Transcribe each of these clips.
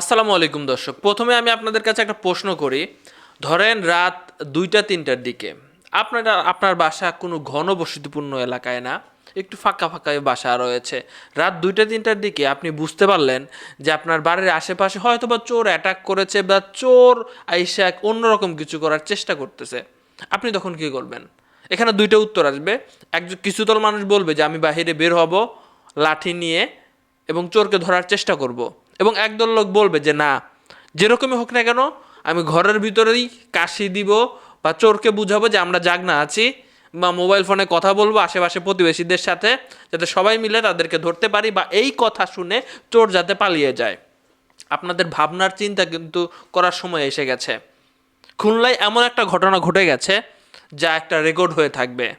আসসালামু আলাইকুম দর্শক, প্রথমে আমি আপনাদের কাছে একটা প্রশ্ন করি। ধরেন রাত দুইটা, তিনটার দিকে, আপনারা, আপনার বাসা কোনো ঘনবসতিপূর্ণ এলাকায় না? একটু ফাঁকা ফাঁকা বাসা রয়েছে। রাত দুইটা, তিনটার দিকে আপনি বুঝতে পারলেন যে আপনার বাড়ির আশেপাশে হয়তো বা চোর অ্যাটাক করেছে বা চোর আইসা অন্যরকম কিছু করার চেষ্টা করতেছে। আপনি তখন কি করবেন? এখানে দুইটা উত্তর আসবে। একজন কিছুতল মানুষ বলবে যে, আমি বাইরে বের হব, লাঠি নিয়ে এবং চোরকে ধরার চেষ্টা করব। এবং একদল লোক বলবে যে, না, যেরকমই হোক না কেন, আমি ঘরের ভিতরেই কাশি দিব বা চোরকে বুঝাবো যে আমরা জাগনা আছি বা মোবাইল ফোনে কথা বলব আশেপাশে প্রতিবেশীদের সাথে যাতে সবাই মিলে তাদেরকে ধরতে পারি বা এই কথা শুনে চোর যাতে পালিয়ে যায়। আপনাদের ভাবনার চিন্তা কিন্তু করার সময় এসে গেছে। খুলনায় এমন একটা ঘটনা ঘটে গেছে যা একটা রেকর্ড হয়ে থাকবে।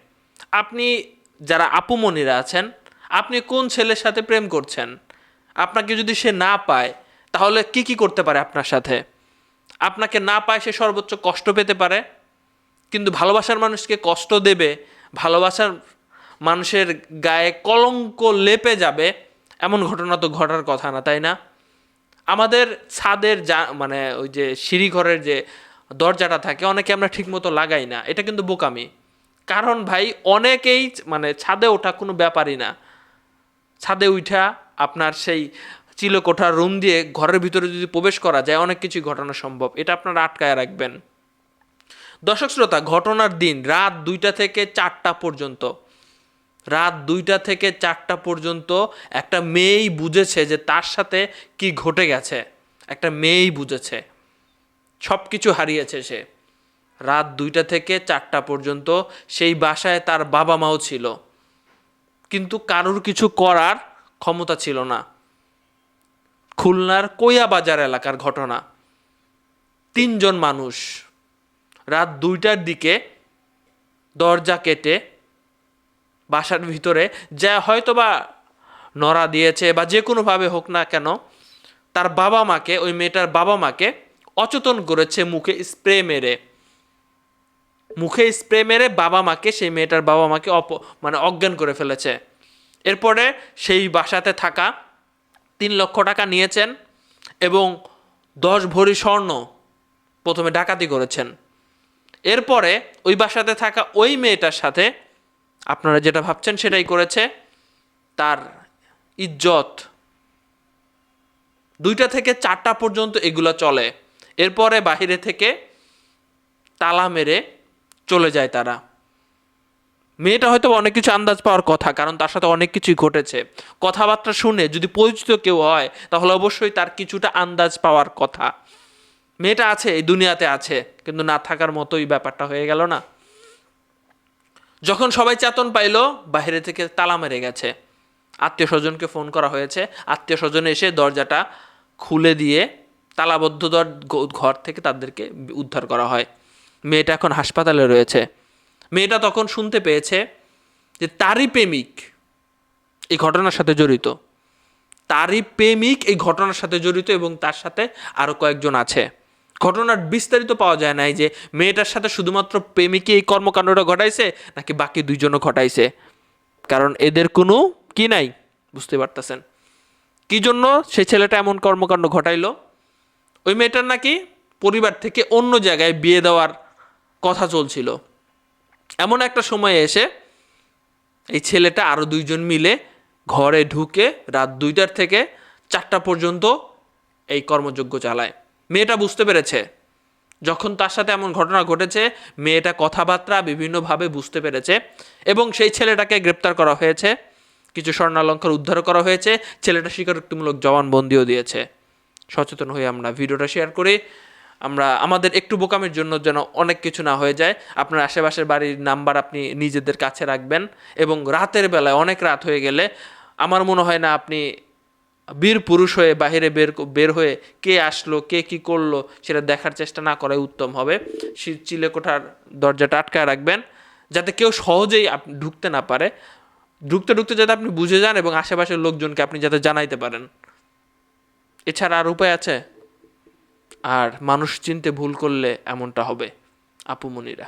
আপনি যারা আপুমনিরা আছেন, আপনি কোন ছেলের সাথে প্রেম করছেন? আপনাকে যদি সে না পায়, তাহলে কি কি করতে পারে আপনার সাথে? আপনাকে না পায় সে সর্বোচ্চ কষ্ট পেতে পারে, কিন্তু ভালোবাসার মানুষকে কষ্ট দেবে, ভালোবাসার মানুষের গায়ে কলঙ্ক লেপে যাবে, এমন ঘটনা তো ঘটার কথা না, তাই না? আমাদের ছাদের যা মানে ওই যে সিঁড়িঘরের যে দরজাটা থাকে, অনেকে আমরা ঠিকমতো লাগাই না, এটা কিন্তু বোকামি। কারণ ভাই, অনেকেই মানে ছাদে ওঠা কোনো ব্যাপারই না। ছাদে উঠা আপনার সেই চিলকোঠার রুম দিয়ে ঘরের ভিতরে যদি প্রবেশ করা যায়, অনেক কিছুই ঘটানো সম্ভব। এটা আপনারা আটকায় রাখবেন। দর্শক শ্রোতা, ঘটনার দিন রাত দুইটা থেকে চারটা পর্যন্ত, রাত দুইটা থেকে চারটা পর্যন্ত একটা মেয়েই বুঝেছে যে তার সাথে কি ঘটে গেছে। একটা মেয়েই বুঝেছে। সব কিছু হারিয়েছে সে। রাত দুইটা থেকে চারটা পর্যন্ত সেই বাসায় তার বাবা মাও ছিল। কিন্তু কারোর কিছু করার ক্ষমতা ছিল না। খুলনার কোয়া বাজার এলাকার ঘটনা। তিনজন মানুষ রাত দুইটার দিকে দরজা কেটে বাসার ভিতরে যা হয়তোবা নড়া দিয়েছে বা যে কোনোভাবে হোক না কেন, তার বাবা মাকে, ওই মেয়েটার বাবা মাকে অচেতন করেছে মুখে স্প্রে মেরে। মুখে স্প্রে মেরে বাবা মাকে, সেই মেয়েটার বাবা মাকে অপ মানে অজ্ঞান করে ফেলেছে। এরপরে সেই বাসাতে থাকা তিন লক্ষ টাকা নিয়েছেন এবং দশ ভরি স্বর্ণ প্রথমে ডাকাতি করেছেন। এরপরে ওই বাসাতে থাকা ওই মেয়েটার সাথে আপনারা যেটা ভাবছেন সেটাই করেছে, তার ইজ্জত। দুইটা থেকে চারটা পর্যন্ত এগুলো চলে। এরপরে বাহিরে থেকে তালা মেরে চলে যায় তারা। মেয়েটা হয়তো অনেক কিছু আন্দাজ পাওয়ার কথা, কারণ তার সাথে অনেক কিছুই ঘটেছে। কথাবার্তা শুনে যদি পরিচিত কেউ হয়, তাহলে অবশ্যই তার কিছুটা আন্দাজ পাওয়ার কথা। মেয়েটা আছে, এই দুনিয়াতে আছে, কিন্তু না থাকার মতোই ব্যাপারটা হয়ে গেল না। যখন সবাই চেতন পাইল, বাইরে থেকে তালা মেরে গেছে। আত্মীয় স্বজনকে ফোন করা হয়েছে। আত্মীয় স্বজন এসে দরজাটা খুলে দিয়ে তালাবদ্ধ দর ঘর থেকে তাদেরকে উদ্ধার করা হয়। মেয়েটা এখন হাসপাতালে রয়েছে। মেয়েটা তখন শুনতে পেয়েছে যে তারই প্রেমিক এই ঘটনার সাথে জড়িত। তারই প্রেমিক এই ঘটনার সাথে জড়িত এবং তার সাথে আরও কয়েকজন আছে। ঘটনার বিস্তারিত পাওয়া যায় নাই যে মেয়েটার সাথে শুধুমাত্র প্রেমিকই এই কর্মকাণ্ডটা ঘটাইছে নাকি বাকি দুইজনও ঘটাইছে। কারণ এদের কোনো কি নাই, বুঝতে পারতেছেন। কি জন্য সেই ছেলেটা এমন কর্মকাণ্ড ঘটাইলো? ওই মেয়েটার নাকি পরিবার থেকে অন্য জায়গায় বিয়ে দেওয়ার কথা চলছিল। এমন একটা সময়ে এসে এই ছেলেটা আরও দুইজন মিলে ঘরে ঢুকে রাত দুইটার থেকে চারটা পর্যন্ত এই কর্মযজ্ঞ চালায়। মেয়েটা বুঝতে পেরেছে। যখন তার সাথে এমন ঘটনা ঘটেছে, মেয়েটা কথাবার্তা বিভিন্নভাবে বুঝতে পেরেছে এবং সেই ছেলেটাকে গ্রেপ্তার করা হয়েছে। কিছু স্বর্ণালঙ্কার উদ্ধার করা হয়েছে। ছেলেটা স্বীকারোক্তিমূলক জবানবন্দিও দিয়েছে। সচেতন হয়ে আমরা ভিডিওটা শেয়ার করি আমরা আমাদের একটু বোকামের জন্য যেন অনেক কিছু না হয়ে যায়। আপনার আশেপাশের বাড়ির নাম্বার আপনি নিজেদের কাছে রাখবেন এবং রাতের বেলায় অনেক রাত হয়ে গেলে আমার মনে হয় না আপনি বীর পুরুষ হয়ে বাহিরে বের বের হয়ে কে আসলো, কে কি করল সেটা দেখার চেষ্টা না করাই উত্তম হবে। চিলেকোঠার দরজাটা আটকায় রাখবেন যাতে কেউ সহজেই ঢুকতে না পারে। ঢুকতে ঢুকতে যাতে আপনি বুঝে যান এবং আশেপাশের লোকজনকে আপনি যাতে জানাইতে পারেন। এছাড়া আর উপায় আছে? আর মানুষ চিনতে ভুল করলে এমনটা হবে। আপুমনিরা